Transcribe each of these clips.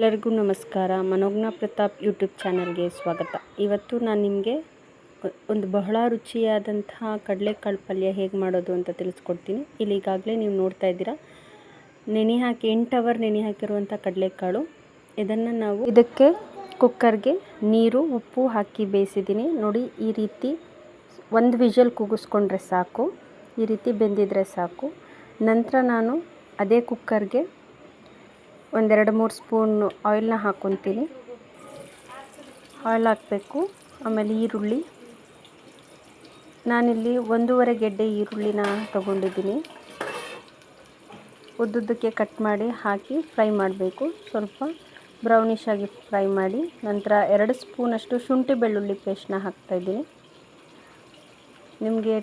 ಎಲ್ಲರಿಗೂ ನಮಸ್ಕಾರ. ಮನೋಜ್ಞ ಪ್ರತಾಪ್ ಯೂಟ್ಯೂಬ್ ಚಾನಲ್ಗೆ ಸ್ವಾಗತ. ಇವತ್ತು ನಾನು ನಿಮಗೆ ಒಂದು ಬಹಳ ರುಚಿಯಾದಂತಹ ಕಡಲೆಕಾಳು ಪಲ್ಯ ಹೇಗೆ ಮಾಡೋದು ಅಂತ ತಿಳಿಸ್ಕೊಡ್ತೀನಿ. ಇಲ್ಲಿ ಈಗಾಗಲೇ ನೀವು ನೋಡ್ತಾ ಇದ್ದೀರಾ. ನೆನೆ ಹಾಕಿ, ಎಂಟು ಅವರ್ ನೆನೆ ಹಾಕಿರುವಂಥ ಕಡಲೆಕಾಳು. ಇದನ್ನು ನಾವು ಇದಕ್ಕೆ ಕುಕ್ಕರ್ಗೆ ನೀರು, ಉಪ್ಪು ಹಾಕಿ ಬೇಯಿಸಿದ್ದೀನಿ. ನೋಡಿ, ಈ ರೀತಿ ಒಂದು ವಿಷಲ್ ಕೂಗಿಸ್ಕೊಂಡ್ರೆ ಸಾಕು. ಈ ರೀತಿ ಬೆಂದಿದ್ರೆ ಸಾಕು. ನಂತರ ನಾನು ಅದೇ ಕುಕ್ಕರ್ಗೆ ಒಂದೆರಡು ಮೂರು ಸ್ಪೂನು ಆಯಿಲ್ನ ಹಾಕ್ಕೊತೀನಿ ಆಯಿಲ್ ಹಾಕಬೇಕು, ಆಮೇಲೆ ಈರುಳ್ಳಿ. ನಾನಿಲ್ಲಿ ಒಂದೂವರೆ ಗೆಡ್ಡೆ ಈರುಳ್ಳಿನ ತಗೊಂಡಿದ್ದೀನಿ. ಉದ್ದುದ್ದಕ್ಕೆ ಕಟ್ ಮಾಡಿ ಹಾಕಿ ಫ್ರೈ ಮಾಡಬೇಕು. ಸ್ವಲ್ಪ ಬ್ರೌನಿಶ್ ಆಗಿ ಫ್ರೈ ಮಾಡಿ ನಂತರ ಎರಡು ಸ್ಪೂನಷ್ಟು ಶುಂಠಿ ಬೆಳ್ಳುಳ್ಳಿ ಪೇಸ್ಟ್ನ ಹಾಕ್ತಾಯಿದ್ದೀನಿ ನಿಮಗೆ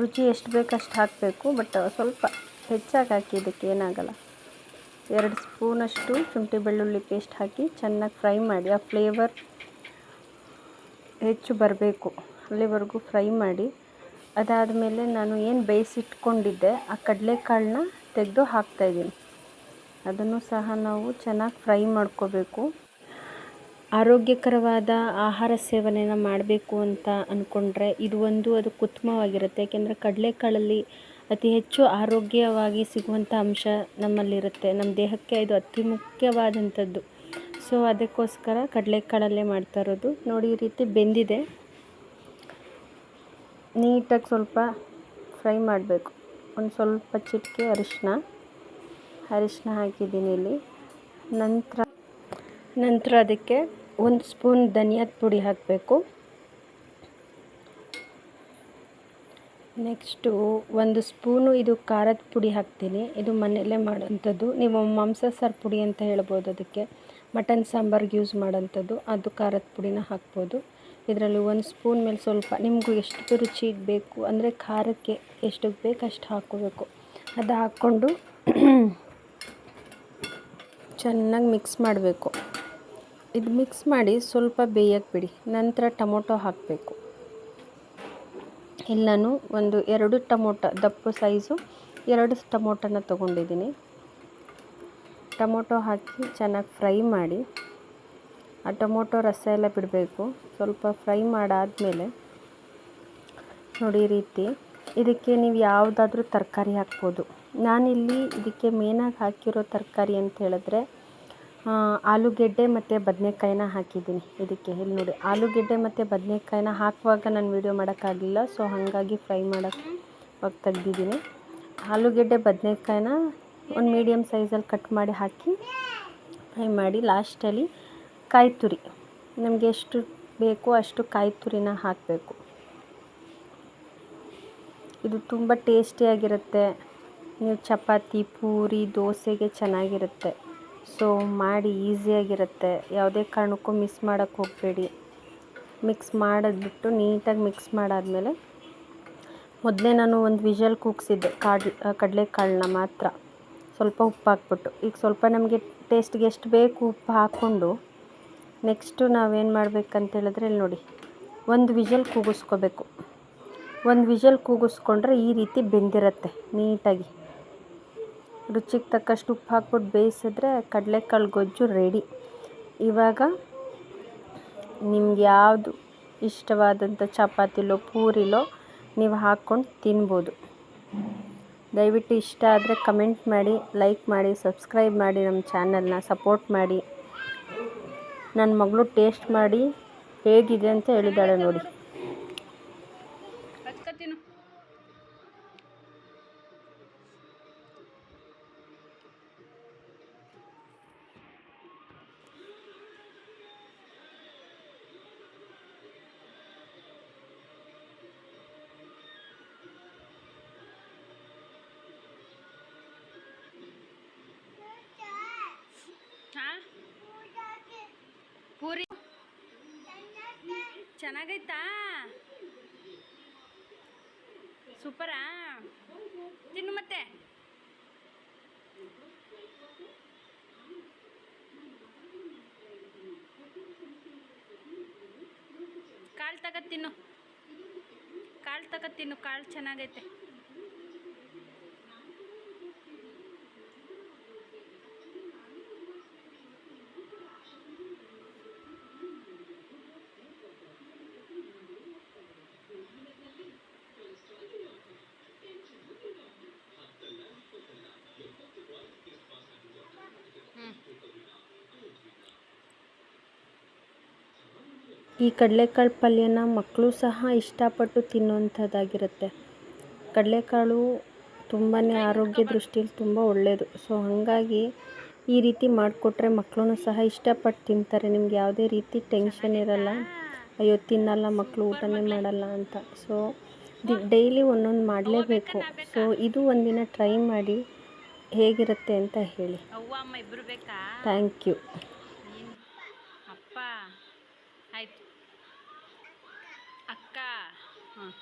ರುಚಿ ಎಷ್ಟು ಬೇಕು ಅಷ್ಟು ಹಾಕಬೇಕು, ಬಟ್ ಸ್ವಲ್ಪ ಹೆಚ್ಚಾಗಿ ಹಾಕಿ ಇದಕ್ಕೆ ಏನಾಗಲ್ಲ. ಎರಡು ಸ್ಪೂನಷ್ಟು ಶುಂಠಿ ಬೆಳ್ಳುಳ್ಳಿ ಪೇಸ್ಟ್ ಹಾಕಿ ಚೆನ್ನಾಗಿ ಫ್ರೈ ಮಾಡಿ, ಆ ಫ್ಲೇವರ್ ಹೆಚ್ಚು ಬರಬೇಕು ಅಲ್ಲಿವರೆಗೂ ಫ್ರೈ ಮಾಡಿ. ಅದಾದಮೇಲೆ ನಾನು ಏನು ಬೇಯಿಸಿಟ್ಕೊಂಡಿದ್ದೆ, ಆ ಕಡಲೆಕಾಳನ್ನ ತೆಗೆದು ಹಾಕ್ತಾಯಿದ್ದೀನಿ ಅದನ್ನು ಸಹ ನಾವು ಚೆನ್ನಾಗಿ ಫ್ರೈ ಮಾಡ್ಕೋಬೇಕು. ಆರೋಗ್ಯಕರವಾದ ಆಹಾರ ಸೇವನೆಯನ್ನು ಮಾಡಬೇಕು ಅಂತ ಅಂದ್ಕೊಂಡ್ರೆ ಇದು ಒಂದು, ಅದು ಉತ್ತಮವಾಗಿರುತ್ತೆ ಏಕೆಂದರೆ ಕಡಲೆಕಾಳಲ್ಲಿ ಅತಿ ಹೆಚ್ಚು ಆರೋಗ್ಯವಾಗಿ ಸಿಗುವಂಥ ಅಂಶ ನಮ್ಮಲ್ಲಿರುತ್ತೆ. ನಮ್ಮ ದೇಹಕ್ಕೆ ಇದು ಅತಿ ಮುಖ್ಯವಾದಂಥದ್ದು. ಸೊ ಅದಕ್ಕೋಸ್ಕರ ಕಡಲೆಕಾಳಲ್ಲೇ ಮಾಡ್ತಾ ಇರೋದು. ನೋಡಿ, ಈ ರೀತಿ ಬೆಂದಿದೆ. ನೀಟಾಗಿ ಸ್ವಲ್ಪ ಫ್ರೈ ಮಾಡಬೇಕು. ಒಂದು ಸ್ವಲ್ಪ ಚಿಟಿಕೆ ಅರಿಶಿನ. ಅರಿಶಿನ ಹಾಕಿದ್ದೀನಿ ಇಲ್ಲಿ. ನಂತರ ನಂತರ ಅದಕ್ಕೆ ಒಂದು ಸ್ಪೂನ್ ಧನಿಯಾದ ಪುಡಿ ಹಾಕಬೇಕು. ನೆಕ್ಸ್ಟು ಒಂದು ಸ್ಪೂನು ಇದು ಖಾರದ ಪುಡಿ ಹಾಕ್ತೀನಿ. ಇದು ಮನೆಯಲ್ಲೇ ಮಾಡೋಂಥದ್ದು ನೀವು ಮಾಂಸ ಸಾರು ಪುಡಿ ಅಂತ ಹೇಳ್ಬೋದು ಅದಕ್ಕೆ. ಮಟನ್ ಸಾಂಬಾರ್ಗೆ ಯೂಸ್ ಮಾಡೋಂಥದ್ದು ಅದು ಖಾರದ ಪುಡಿನ ಹಾಕ್ಬೋದು. ಇದರಲ್ಲಿ ಒಂದು ಸ್ಪೂನ್ ಮೇಲೆ ಸ್ವಲ್ಪ ನಿಮಗೂ ಎಷ್ಟು ರುಚಿ ಬೇಕು ಅಂದರೆ ಖಾರಕ್ಕೆ ಎಷ್ಟು ಬೇಕು ಅಷ್ಟು ಹಾಕೋಬೇಕು ಅದು ಹಾಕ್ಕೊಂಡು ಚೆನ್ನಾಗಿ ಮಿಕ್ಸ್ ಮಾಡಬೇಕು. ಇದು ಮಿಕ್ಸ್ ಮಾಡಿ ಸ್ವಲ್ಪ ಬೇಯಕ್ಕೆ ಬಿಡಿ. ನಂತರ ಟೊಮೊಟೊ ಹಾಕಬೇಕು. ಇಲ್ಲಿ ನಾನು ಒಂದು ಎರಡು ಟೊಮೊಟೊ, ದಪ್ಪ ಸೈಜು ಎರಡು ಟೊಮೊಟೊನ ತೊಗೊಂಡಿದ್ದೀನಿ. ಟೊಮೊಟೊ ಹಾಕಿ ಚೆನ್ನಾಗಿ ಫ್ರೈ ಮಾಡಿ, ಆ ಟೊಮೊಟೊ ರಸ ಎಲ್ಲ ಬಿಡಬೇಕು. ಸ್ವಲ್ಪ ಫ್ರೈ ಮಾಡಾದಮೇಲೆ ನೋಡಿ ರೀತಿ, ಇದಕ್ಕೆ ನೀವು ಯಾವುದಾದ್ರೂ ತರಕಾರಿ ಹಾಕ್ಬೋದು. ನಾನಿಲ್ಲಿ ಇದಕ್ಕೆ ಮೇನಾಗಿ ಹಾಕಿರೋ ತರಕಾರಿ ಅಂತ ಹೇಳಿದ್ರೆ ಆಲೂಗೆಡ್ಡೆ ಮತ್ತು ಬದನೇಕಾಯಿನ ಹಾಕಿದ್ದೀನಿ. ಇದಕ್ಕೆ ಇಲ್ಲಿ ನೋಡಿ, ಆಲೂಗೆಡ್ಡೆ ಮತ್ತು ಬದನೇಕಾಯಿನ ಹಾಕುವಾಗ ನಾನು ವೀಡಿಯೋ ಮಾಡೋಕ್ಕಾಗಲಿಲ್ಲ ಸೊ ಹಾಗಾಗಿ ಫ್ರೈ ಮಾಡೋಕ್ಕೆ ತೆಗ್ದಿದ್ದೀನಿ. ಆಲೂಗೆಡ್ಡೆ ಬದನೇಕಾಯಿನ ಒಂದು ಮೀಡಿಯಮ್ ಸೈಜಲ್ಲಿ ಕಟ್ ಮಾಡಿ ಹಾಕಿ ಫ್ರೈ ಮಾಡಿ ಲಾಸ್ಟಲ್ಲಿ ಕಾಯಿ ತುರಿ. ನಮಗೆ ಎಷ್ಟು ಬೇಕೋ ಅಷ್ಟು ಕಾಯಿ ತುರಿನ ಹಾಕಬೇಕು. ಇದು ತುಂಬ ಟೇಸ್ಟಿಯಾಗಿರುತ್ತೆ ನೀವು ಚಪಾತಿ, ಪೂರಿ, ದೋಸೆಗೆ ಚೆನ್ನಾಗಿರುತ್ತೆ. ಸೊ ಮಾಡಿ ಈಸಿಯಾಗಿರುತ್ತೆ. ಯಾವುದೇ ಕಾರಣಕ್ಕೂ ಮಿಸ್ ಮಾಡೋಕ್ಕೆ ಹೋಗಬೇಡಿ. ಮಿಕ್ಸ್ ಮಾಡಿದ್ಬಿಟ್ಟು ನೀಟಾಗಿ ಮಿಕ್ಸ್ ಮಾಡಾದಮೇಲೆ ಮೊದಲೇ ನಾನು ಒಂದು ವಿಷಲ್ ಕೂಗಿಸಿದ್ದೆ. ಕಾಡ್, ಕಡಲೆಕಾಳನ್ನ ಮಾತ್ರ. ಸ್ವಲ್ಪ ಉಪ್ಪು ಹಾಕ್ಬಿಟ್ಟು ಈಗ ಸ್ವಲ್ಪ ನಮಗೆ ಟೇಸ್ಟ್ಗೆ ಎಷ್ಟು ಬೇಕು ಉಪ್ಪು ಹಾಕ್ಕೊಂಡು ನೆಕ್ಸ್ಟು ನಾವೇನು ಮಾಡ್ಬೇಕಂತ ಹೇಳಿದ್ರೆ ಇಲ್ಲಿ ನೋಡಿ. ಒಂದು ವಿಷಲ್ ಕೂಗಿಸ್ಕೋಬೇಕು. ಒಂದು ವಿಷಲ್ ಕೂಗಿಸ್ಕೊಂಡ್ರೆ ಈ ರೀತಿ ಬೆಂದಿರುತ್ತೆ ನೀಟಾಗಿ. ರುಚಿಗೆ ತಕ್ಕಷ್ಟು ಉಪ್ಪು ಹಾಕ್ಬಿಟ್ಟು ಬೇಯಿಸಿದ್ರೆ ಕಡಲೆಕಾಳು ಗೊಜ್ಜು ರೆಡಿ ಇವಾಗ ನಿಮ್ಗೆ ಯಾವುದು ಇಷ್ಟವಾದಂಥ ಚಪಾತಿಲೋ, ಪೂರಿಲೋ ನೀವು ಹಾಕ್ಕೊಂಡು ತಿನ್ಬೋದು. ದಯವಿಟ್ಟು ಇಷ್ಟ ಆದರೆ ಕಮೆಂಟ್ ಮಾಡಿ, ಲೈಕ್ ಮಾಡಿ, ಸಬ್ಸ್ಕ್ರೈಬ್ ಮಾಡಿ ನಮ್ಮ ಚಾನಲ್ನ ಸಪೋರ್ಟ್ ಮಾಡಿ. ನನ್ನ ಮಗಳು ಟೇಸ್ಟ್ ಮಾಡಿ ಹೇಗಿದೆ ಅಂತ ಹೇಳಿದ್ದಾಳೆ ನೋಡಿ. ಚೆನ್ನಾಗೈತಾ? ಸೂಪರಾ? ತಿನ್ನು ಮತ್ತೆ. ಕಾಳು ತಗ ತಿನ್ನು. ಕಾಳು ತಿನ್ನು ಕಾಳು ಚೆನ್ನಾಗೈತೆ. ಈ ಕಡಲೆಕಾಳು ಪಲ್ಯನ ಮಕ್ಕಳು ಸಹ ಇಷ್ಟಪಟ್ಟು ತಿನ್ನುವಂಥದ್ದಾಗಿರುತ್ತೆ. ಕಡಲೆಕಾಳು ತುಂಬಾ ಆರೋಗ್ಯ ದೃಷ್ಟಿಯಲ್ಲಿ ತುಂಬ ಒಳ್ಳೆಯದು ಸೊ ಹಾಗಾಗಿ ಈ ರೀತಿ ಮಾಡಿಕೊಟ್ರೆ ಮಕ್ಕಳೂ ಸಹ ಇಷ್ಟಪಟ್ಟು ತಿಂತಾರೆ. ನಿಮ್ಗೆ ಯಾವುದೇ ರೀತಿ ಟೆನ್ಷನ್ ಇರಲ್ಲ. ಅಯ್ಯೋ, ತಿನ್ನಲ್ಲ ಮಕ್ಕಳು ಊಟನೇ ಮಾಡಲ್ಲ ಅಂತ. ಸೊ ಡೈಲಿ ಒಂದೊಂದು ಮಾಡಲೇಬೇಕು. ಸೊ ಇದು ಒಂದಿನ ಟ್ರೈ ಮಾಡಿ ಹೇಗಿರುತ್ತೆ ಅಂತ ಹೇಳಿ. ಥ್ಯಾಂಕ್ ಯು ಆಯ್ತು. 干嗯